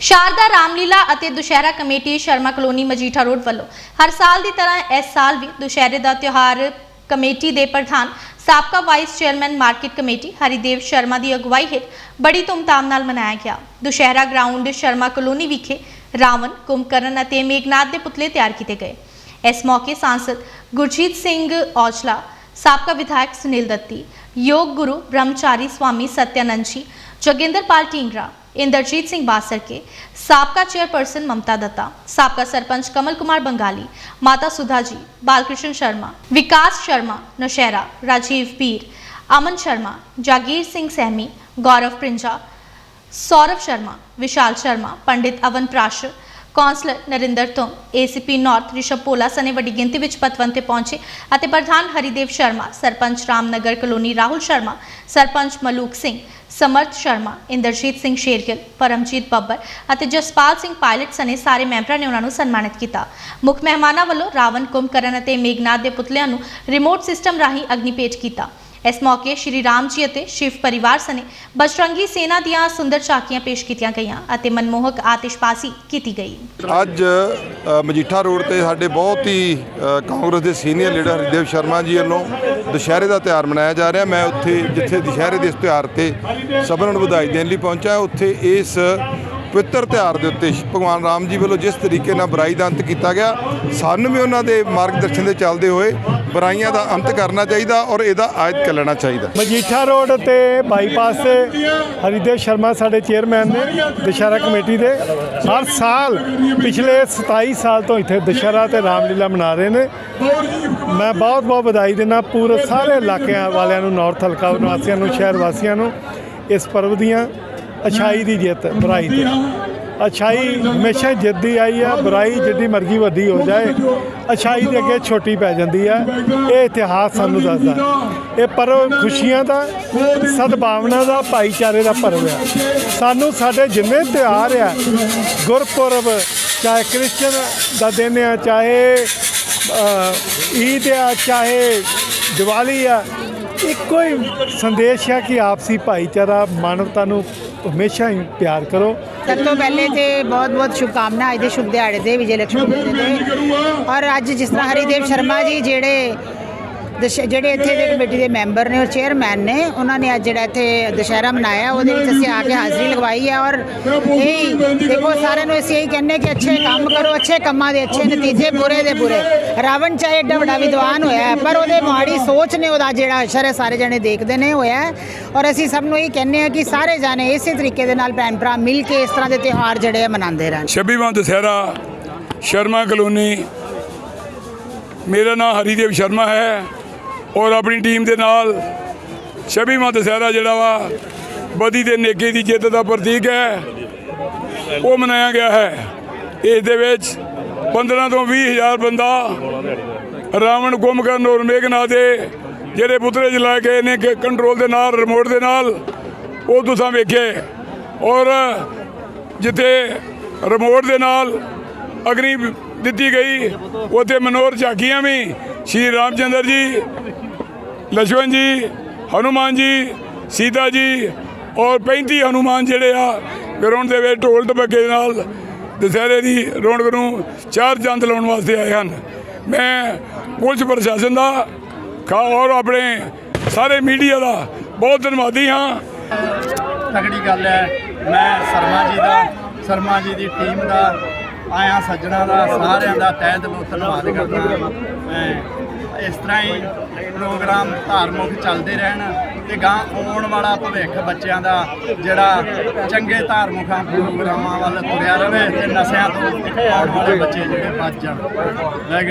ਸ਼ਾਰਦਾ ਰਾਮਲੀਲਾ ਅਤੇ Dussehra committee Sharma colony Majitha road ਵੱਲੋਂ ਹਰ ਸਾਲ ਦੀ ਤਰ੍ਹਾਂ ਇਸ ਸਾਲ ਵੀ ਦੁਸ਼ਹਿਰੇ ਦਾ ਤਿਉਹਾਰ ਕਮੇਟੀ ਦੇ ਪ੍ਰਧਾਨ ਸਾਬਕਾ vice chairman market committee Haridev Sharma ਦੀ ਅਗਵਾਈ ਹੇਠ ਬੜੀ ਧੂਮਧਾਮ ਨਾਲ ਮਨਾਇਆ ਗਿਆ। ਦੁਸ਼ਹਿਰਾ ਗਰਾਊਂਡ ਸ਼ਰਮਾ ਕਲੋਨੀ ਵਿਖੇ ਰਾਵਣ, ਕੁੰਭਕਰਨ ਅਤੇ ਮੇਘਨਾਥ ਦੇ ਪੁਤਲੇ ਤਿਆਰ ਕੀਤੇ ਗਏ। ਇਸ ਮੌਕੇ ਸਾਂਸਦ ਗੁਰਜੀਤ ਸਿੰਘ ਔਜਲਾ, ਸਾਬਕਾ ਵਿਧਾਇਕ ਸੁਨੀਲ ਦੱਤੀ, ਯੋਗ ਗੁਰੂ ਬ੍ਰਹਮਚਾਰੀ ਸਵਾਮੀ ਸਤਿਆਨੰਦ ਜੀ, ਜੋਗਿੰਦਰਪਾਲ इंद्रजीत सिंह बासर के, साबका चेयरपर्सन ममता दत्ता, सबका सरपंच कमल कुमार बंगाली, माता सुधा जी बालकृष्ण शर्मा, विकास शर्मा, नौशेरा, राजीव पीर, अमन शर्मा, जागीर सिंह सहमी, गौरव प्रिंजा सौरभ शर्मा, विशाल शर्मा, पंडित अवन प्राशर ਕੌਂਸਲਰ ਨਰਿੰਦਰ ਤੋਂ। ਏਸੀਪੀ ਨਾਰਥ ਰਿਸ਼ਭ ਭੋਲਾ ਸਨੇ ਵੱਡੀ ਗਿਣਤੀ ਵਿੱਚ ਪਤਵੰਤ ਤੇ ਪਹੁੰਚੇ ਅਤੇ ਪ੍ਰਧਾਨ ਹਰੀਦੇਵ ਸ਼ਰਮਾ, ਸਰਪੰਚ ਰਾਮਨਗਰ ਕਲੋਨੀ ਰਾਹੁਲ ਸ਼ਰਮਾ, ਸਰਪੰਚ ਮਲੂਕ ਸਿੰਘ, ਸਮਰਥ ਸ਼ਰਮਾ, ਇੰਦਰਜੀਤ ਸਿੰਘ ਸ਼ੇਰਗਿੱਲ, ਪਰਮਜੀਤ ਬੱਬਰ ਅਤੇ ਜਸਪਾਲ ਸਿੰਘ ਪਾਇਲਟ ਸਨੇ ਸਾਰੇ ਮੈਂਬਰਾਂ ਨੇ ਉਹਨਾਂ ਨੂੰ ਸਨਮਾਨਿਤ ਕੀਤਾ। ਮੁੱਖ ਮਹਿਮਾਨਾਂ ਵੱਲੋਂ ਰਾਵਣ ਕੁੰਭਕਰਨ ਅਤੇ ਮੇਘਨਾਥ ਦੇ ਪੁਤਲਿਆਂ ਨੂੰ ਰਿਮੋਟ ਸਿਸਟਮ ਰਾਹੀਂ ਅਗਨੀ ਭੇਟ ਕੀਤਾ। ਇਸ ਮੌਕੇ ਸ਼੍ਰੀ ਰਾਮ ਜੀ ਅਤੇ ਸ਼ਿਵ ਪਰਿਵਾਰ ਸਨੇ ਬਸ਼ਰੰਗੀ ਸੈਨਾ ਦੀਆਂ ਸੁੰਦਰ ਝਾਕੀਆਂ ਪੇਸ਼ ਕੀਤੀਆਂ ਗਈਆਂ ਅਤੇ ਮਨਮੋਹਕ ਆਤਿਸ਼ਬਾਜ਼ੀ ਕੀਤੀ ਗਈ। ਅੱਜ ਮਜੀਠਾ ਰੋਡ ਤੇ ਸਾਡੇ ਬਹੁਤ ਹੀ ਕਾਂਗਰਸ ਦੇ ਸੀਨੀਅਰ ਲੀਡਰ ਹਰਦੇਵ ਸ਼ਰਮਾ ਜੀ ਵੱਲੋਂ ਦੁਸ਼ਹਿਰੇ ਦਾ ਤਿਉਹਾਰ ਮਨਾਇਆ ਜਾ ਰਿਹਾ। ਮੈਂ ਉੱਥੇ, ਜਿੱਥੇ ਦੁਸ਼ਹਿਰੇ ਦੇ ਇਸ ਤਿਉਹਾਰ ਤੇ ਸਭਨਾਂ ਨੂੰ ਵਧਾਈ ਦੇਣ ਲਈ ਪਹੁੰਚਾ, ਉੱਥੇ ਇਸ ਪਵਿੱਤਰ ਤਿਉਹਾਰ ਦੇ ਉੱਤੇ ਭਗਵਾਨ ਰਾਮ ਜੀ ਵੱਲੋਂ ਜਿਸ ਤਰੀਕੇ ਨਾਲ ਬੁਰਾਈ ਦਾ ਅੰਤ ਕੀਤਾ ਗਿਆ, ਸਾਨੂੰ ਵੀ ਉਹਨਾਂ ਦੇ ਮਾਰਗਦਰਸ਼ਨ ਦੇ ਚੱਲਦੇ ਹੋਏ ਬੁਰਾਈਆਂ ਦਾ ਅੰਤ ਕਰਨਾ ਚਾਹੀਦਾ ਔਰ ਇਹਦਾ ਆਇਤ ਲੈਣਾ ਚਾਹੀਦਾ। ਮਜੀਠਾ ਰੋਡ ਤੇ ਬਾਈਪਾਸ ਤੇ ਹਰੀਦੇਵ ਸ਼ਰਮਾ ਸਾਡੇ ਚੇਅਰਮੈਨ ਨੇ ਦੁਸ਼ਹਿਰਾ ਕਮੇਟੀ ਦੇ। ਹਰ ਸਾਲ ਪਿਛਲੇ 27 ਸਾਲ ਤੋਂ ਇੱਥੇ ਦੁਸ਼ਹਿਰਾ ਤੇ ਰਾਮਲੀਲਾ ਮਨਾ ਰਹੇ ਨੇ। ਮੈਂ ਬਹੁਤ ਬਹੁਤ ਵਧਾਈ ਦਿੰਦਾ ਪੂਰੇ ਸਾਰੇ ਇਲਾਕਿਆਂ ਵਾਲਿਆਂ ਨੂੰ ਨਾਰਥ ਹਲਕਾ ਵਾਸੀਆਂ ਨੂੰ, ਸ਼ਹਿਰ ਵਾਸੀਆਂ ਨੂੰ ਇਸ ਪਰਵ ਦੀਆਂ। ਅਛਾਈ ਦੀ ਜਿੱਤ, ਬੁਰਾਈ ਤੇ। ਅਛਾਈ ਹਮੇਸ਼ਾ ਜਿੱਤਦੀ ਆਈ ਆ, ਬੁਰਾਈ ਜਿੱਡੀ ਮਰਜ਼ੀ ਵੱਡੀ ਹੋ ਜਾਏ, ਅਛਾਈ ਦੇ ਅੱਗੇ ਛੋਟੀ ਪੈ ਜਾਂਦੀ ਆ। ਇਹ ਇਤਿਹਾਸ ਸਾਨੂੰ ਦੱਸਦਾ। ਇਹ ਪਰਵ ਖੁਸ਼ੀਆਂ ਦਾ, ਸਦਭਾਵਨਾ ਦਾ, ਭਾਈਚਾਰੇ ਦਾ ਪਰਵ ਆ। ਸਾਨੂੰ ਸਾਡੇ ਜਿੰਨੇ ਤਿਉਹਾਰ ਆ, ਗੁਰਪੁਰਬ, ਚਾਹੇ ਕ੍ਰਿਸਚਨ ਦਾ ਦਿਨ ਆ, ਚਾਹੇ ਈਦ ਆ, ਚਾਹੇ ਦੀਵਾਲੀ ਆ ਇੱਕੋ ਹੀ ਸੰਦੇਸ਼ ਹੈ ਕਿ ਆਪਸੀ ਭਾਈਚਾਰਾ, ਮਾਨਵਤਾ ਨੂੰ ਹਮੇਸ਼ਾ ਹੀ ਪਿਆਰ ਕਰੋ। ਸਭ ਤੋਂ ਪਹਿਲੇ ਤੇ ਬਹੁਤ ਬਹੁਤ ਸ਼ੁਭਕਾਮਨਾ ਅੱਜ ਦੇ ਸ਼ੁਭ ਦਿਹਾੜੇ ਦੇ ਵਿਜੇ ਲక్ష్ਮੀ ਦੇ। ਔਰ ਅੱਜ ਜਿਸ ਤਰ੍ਹਾਂ ਹਰੀਦੇਵ ਸ਼ਰਮਾ ਜੀ ਜਿਹੜੇ ਦਸ਼- ਜਿਹੜੇ ਇੱਥੇ ਦੇ ਕਮੇਟੀ ਦੇ ਮੈਂਬਰ ਨੇ ਔਰ ਚੇਅਰਮੈਨ ਨੇ ਉਹਨਾਂ ਨੇ ਅੱਜ ਜਿਹੜਾ ਇੱਥੇ ਦੁਸ਼ਹਿਰਾ ਮਨਾਇਆ ਉਹਦੇ ਵਿੱਚ ਅਸੀਂ ਆ ਕੇ ਹਾਜ਼ਰੀ ਲਗਵਾਈ ਹੈ ਔਰ ਇਹ ਦੇਖੋ ਸਾਰਿਆਂ ਨੂੰ ਅਸੀਂ ਇਹੀ ਕਹਿੰਨੇ ਕਿ ਅੱਛੇ ਕੰਮ ਕਰੋ ਅੱਛੇ ਕੰਮਾਂ ਦੇ ਅੱਛੇ ਨਤੀਜੇ ਬੁਰੇ ਦੇ ਬੁਰੇ। ਰਾਵਣ ਚਾਹੇ ਏਡਾ ਵੱਡਾ ਵਿਦਵਾਨ ਹੋਇਆ ਹੈ, ਪਰ ਉਹਦੇ ਮਾੜੀ ਸੋਚ ਨੇ ਉਹਦਾ ਜਿਹੜਾ ਅਸਰ ਹੈ ਸਾਰੇ ਜਣੇ ਦੇਖਦੇ ਨੇ ਹੋਇਆ ਹੈ। ਔਰ ਅਸੀਂ ਸਭ ਨੂੰ ਇਹ ਕਹਿੰਦੇ ਆ ਕਿ ਸਾਰੇ ਜਾਣੇ ਇਸੇ ਤਰੀਕੇ ਦੇ ਨਾਲ ਭੈਣ ਭਰਾ ਮਿਲ ਕੇ ਇਸ ਤਰ੍ਹਾਂ ਦੇ ਤਿਉਹਾਰ ਜਿਹੜੇ ਆ ਮਨਾਉਂਦੇ ਰਹਿਣ। ਛੱਬੀਵਾਂ ਦੁਸਹਿਰਾ ਸ਼ਰਮਾ ਕਲੋਨੀ। ਮੇਰਾ ਨਾਮ ਹਰੀਦੇਵ ਸ਼ਰਮਾ ਹੈ। ਔਰ ਆਪਣੀ ਟੀਮ ਦੇ ਨਾਲ ਛੱਬੀਵਾਂ ਦੁਸਹਿਰਾ ਜਿਹੜਾ ਵਾ, ਬਦੀ ਦੇ ਨੇਕੀ ਦੀ ਜਿੱਤ ਦਾ ਪ੍ਰਤੀਕ ਹੈ। ਉਹ ਮਨਾਇਆ ਗਿਆ ਹੈ। ਇਸ ਦੇ ਵਿੱਚ 15 ਤੋਂ 20 ਹਜ਼ਾਰ ਬੰਦਾ ਰਾਵਣ ਕੁੰਭਕਰਨ ਔਰ ਮੇਘਨਾਥ ਦੇ ਜਿਹੜੇ ਪੁਤਲੇ ਜਲਾ ਕੇ ਨੇ ਕੰਟਰੋਲ ਦੇ ਨਾਲ ਰਿਮੋਟ ਦੇ ਨਾਲ, ਉਹ ਤੁਸੀਂ ਵੇਖੇ। ਔਰ ਜਿੱਥੇ ਰਿਮੋਟ ਦੇ ਨਾਲ ਅਗਨੀ ਦਿੱਤੀ ਗਈ, ਉੱਥੇ ਮਨੋਰ ਝਾਕੀਆਂ ਵੀ, ਸ਼੍ਰੀ ਰਾਮਚੰਦਰ ਜੀ ਲਛਮਣ ਜੀ, ਹਨੂਮਾਨ ਜੀ, ਸੀਤਾ ਜੀ ਔਰ 35 ਹਨੂਮਾਨ ਜਿਹੜੇ ਆ ਗਰਾਉਂਡ ਦੇ ਵਿੱਚ ਢੋਲ ਟਪਕੇ ਨਾਲ ਦਸਹਿਰੇ ਦੀ ਰੌਣਕ ਨੂੰ ਚਾਰ ਚੰਦ ਲਾਉਣ ਵਾਸਤੇ ਆਏ ਹਨ। ਮੈਂ ਪੁਲਿਸ ਪ੍ਰਸ਼ਾਸਨ ਦਾ, ਖਾ ਔਰ ਆਪਣੇ ਸਾਰੇ ਮੀਡੀਆ ਦਾ ਬਹੁਤ ਧੰਨਵਾਦੀ ਹਾਂ। ਤਗੜੀ ਗੱਲ ਹੈ, ਮੈਂ ਸ਼ਰਮਾ ਜੀ ਦਾ, ਸ਼ਰਮਾ ਜੀ ਦੀ ਟੀਮ ਦਾ ਆਇਆ ਸੱਜਣਾ ਦਾ, ਸਾਰਿਆਂ ਦਾ ਤਹਿ ਦਿਲੋਂ ਧੰਨਵਾਦ ਕਰਦਾ ਮੈਂ ਇਸ ਤਰ੍ਹਾਂ ਹੀ ਪ੍ਰੋਗਰਾਮ ਧਾਰਮਿਕ ਚੱਲਦੇ ਰਹਿਣ ਤੇ ਗਾਂ ਆਉਣ ਵਾਲਾ ਭਵਿੱਖ ਬੱਚਿਆਂ ਦਾ ਜਿਹੜਾ ਚੰਗੇ ਧਾਰਮਿਕਾਂ, ਪ੍ਰੋਗਰਾਮਾਂ ਵੱਲ ਤੁਰਿਆ ਰਹੇ ਤੇ ਨਸ਼ਿਆਂ ਤੋਂ ਆਉਣ ਵਾਲੇ ਬੱਚੇ ਜਿਹੜੇ ਬਚ ਜਾਣ। ਵਾਹਿਗੁਰੂ